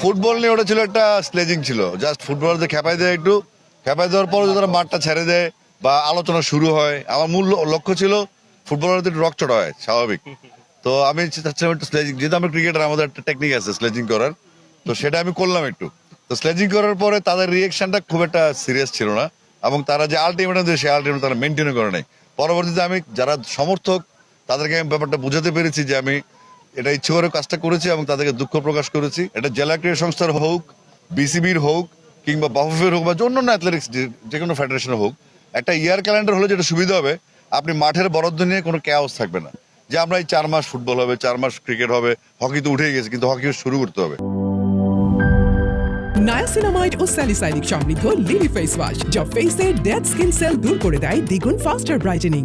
Football নিয়ে ওটা ছিল একটা স্লেজিং ছিল। জাস্ট ফুটবলারদের খেপাই দেয় একটু। খেপাই দেওয়ার পরে তারা মাঠটা ছেড়ে দেয় বা আলোচনা শুরু হয়, আমার মূল লক্ষ্য ছিল ফুটবলারদের রকচটা হয়, স্বাভাবিক। তো আমি চাচ্ছিলাম একটু স্লেজিং যেহেতু আমি ক্রিকেটার আমাদের একটা টেকনিক আছে স্লেজিং করার। তো সেটা আমি করলাম একটু। তো স্লেজিং করার পরে তাদের রিয়েকশনটা খুব একটা সিরিয়াস ছিল না এবং তারা যে আলটিমেটাম দিয়ে, সেই আলটিমেটাম তারা মেনটেনও করে নাই। পরবর্তীতে আমি যারা সমর্থক, তাদেরকে আমি ব্যাপারটা বুঝাতে পেরেছি যে আমি এটা ইচ্ছে করে কাজটা করেছি এবং তাদেরকে দুঃখ প্রকাশ করেছি। এটা জেলা ক্রীড়া সংস্থার হোক, বিসিবির হোক, কিংবা বাফুফের হোক, বা অন্যান্য অ্যাথলেটিক্স যে কোনো ফেডারেশনের হোক, একটা ইয়ার ক্যালেন্ডার হলে যেটা সুবিধা হবে, আপনি মাঠের বরাদ্দ নিয়ে কোনো ক্যাওস থাকবে না। যে আমরা এই চার মাস ফুটবল হবে, চার মাস ক্রিকেট হবে হকি তো উঠেই গেছে, কিন্তু হকি শুরু করতে হবে। নায়াসিনামাইড ও স্যালিসাইলিক সমৃদ্ধ লিলি ফেস ওয়াশ যা ফেসের ডেড স্কিন সেল দূর করে দেয় দ্বিগুণ ফাস্টার ব্রাইটেনিং